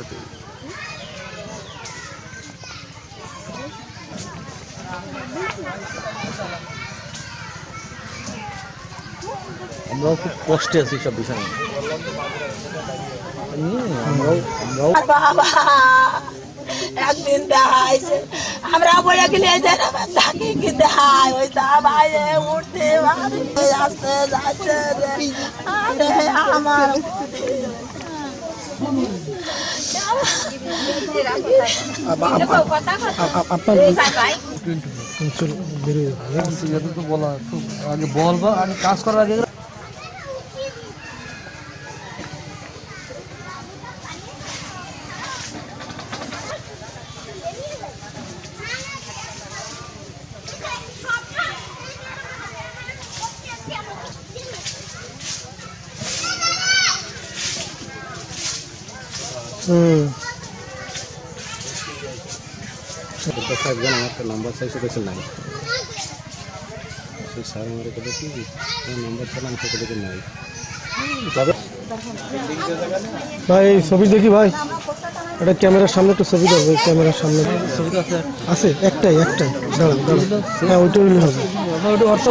TV আমরাও খুব কষ্টে আছি সব বিষয় আমরা আগে বলবো আগে কাজ করার আগে হুম একজন আমার নাম্বার চাইছে নাই। স্যার আমার কথা কি নাম্বার চালাম সেটা নাই। ভাই এই ছবি দেখি ভাই। এটা ক্যামেরার সামনে একটু ছবি দেবো ক্যামেরার সামনে। আছে আছে একটাই একটাই। দাঁড়ান দাঁড়ান। হ্যাঁ ওইটা হবে।